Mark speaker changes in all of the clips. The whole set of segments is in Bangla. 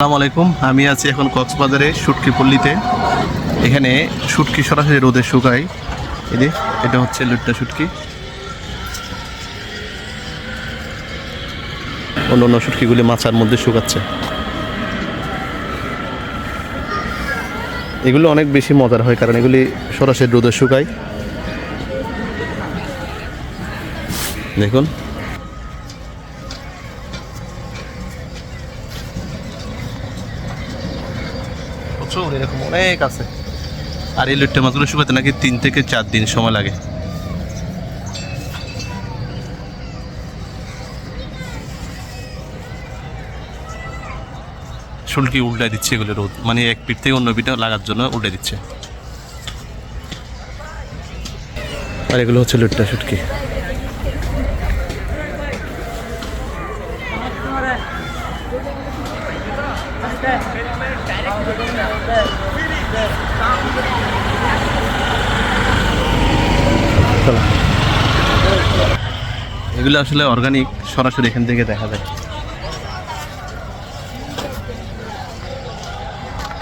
Speaker 1: আসসালামু আলাইকুম। আমি আছি এখন কক্সবাজারে শুটকি পল্লীতে। এখানে শুটকি সরাসরি রোদে শুকাই এই যে, এটা হচ্ছে লুট্টা শুটকি। অন্য অন্য শুটকিগুলি মাছার মধ্যে শুকাচ্ছে। এগুলো অনেক বেশি মজার হয় কারণ এগুলি সরাসরি রোদে শুকায়। দেখুন। প্রচুর, এরকম অনেক আছে। আর এই লুট্টে মাছগুলো শুকাতে নাকি তিন থেকে চার দিন সময় লাগে। শুল্কি উল্টায় দিচ্ছে এগুলো রোদ। মানে এক পিঠ থেকে অন্য পিঠে লাগার জন্য উল্টে দিচ্ছে। আর এগুলো হচ্ছে লুট্টা শুটকি। চলো এগুলো আসলে অর্গানিক সরাসরি এখান থেকে দেখা যায়।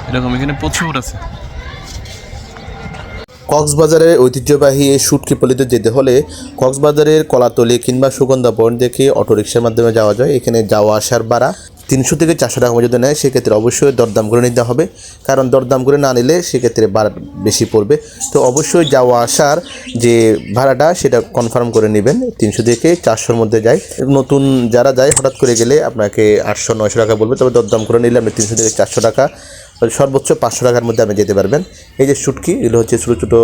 Speaker 1: এরকম এখানে প্রচুর আছে।
Speaker 2: কক্সবাজারের ঐতিহ্যবাহী এই শুটকি পল্লীতে যেতে হলে কক্সবাজারের কলাতলি কিংবা সুগন্ধা পয়েন্ট দেখে অটোরিকশার মাধ্যমে যাওয়া যায়। এখানে যাওয়া, আসার, ভাড়া তিনশো থেকে চারশো টাকা যদি নেয়, সেক্ষেত্রে অবশ্যই দরদাম করে নিতে হবে। কারণ দরদাম করে না নিলে সেক্ষেত্রে ভাড়া বেশি পড়বে। তো অবশ্যই যাওয়া আসার যে ভাড়াটা, সেটা কনফার্ম করে নেবেন। তিনশো থেকে চারশোর মধ্যে যায়। নতুন যারা যায়, হঠাৎ করে গেলে আপনাকে আটশো, নয়শো টাকা বলবে। তবে দরদাম করে নিলে আপনি তিনশো থেকে চারশো টাকা সর্বোচ্চ পাঁচশো টাকার মধ্যে আপনি যেতে পারবেন। এই যে শুটকি, এগুলো হচ্ছে ছোটো ছোটো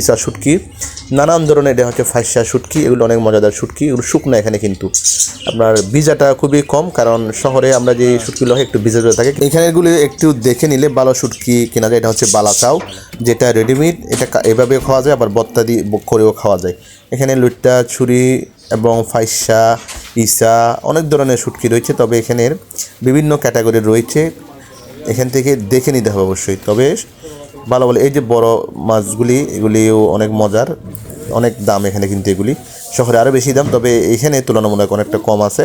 Speaker 2: ইসা শুটকি। নানান ধরনের এটা হচ্ছে ফাইসা শুটকি, এগুলো অনেক মজাদার শুটকি, এগুলো শুকনো এখানে কিন্তু। আপনার ভিজাটা খুবই কম, কারণ শহরে আমরা যে শুটকিগুলো হয়, একটু ভিজা থাকে। এখানেগুলো একটু দেখে নিলে ভালো শুটকি কেনা যায়, এটা হচ্ছে বালাচাও যেটা রেডিমেড এটা এভাবে খাওয়া যায়, আবার বত্তা দিয়ে করেও খাওয়া যায়। এখানে লুট্টা, ছুরি এবং ফাইসা, ইসা, অনেক ধরনের শুটকি রয়েছে, তবে এখানের বিভিন্ন ক্যাটাগরি রয়েছে। এখান থেকে দেখে নিতে হবে অবশ্যই। তবে ভালো বলে, এই যে বড় মাছগুলি, এগুলিও অনেক মজার, অনেক দাম এখানে কিন্তু এগুলি। শহরে আরও বেশি দাম, তবে এখানে তুলনামূলক অনেকটা কম আছে।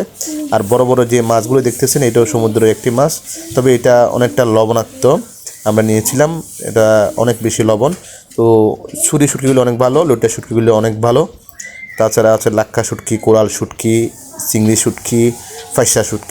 Speaker 2: আর বড় বড় যে মাছগুলো দেখতেছেন, এটাও সমুদ্রের একটি মাছ, তবে এটা অনেকটা লবণাক্ত। আমরা নিয়েছিলাম, এটা অনেক বেশি লবণ। তো ছুরি শুটকিগুলো অনেক ভালো, লোটা শুটকিগুলো অনেক ভালো। তাছাড়া আছে লাক্কা শুটকি, কোরাল শুটকি, চিংড়ি শুটকি, ফাইসা শুটকি।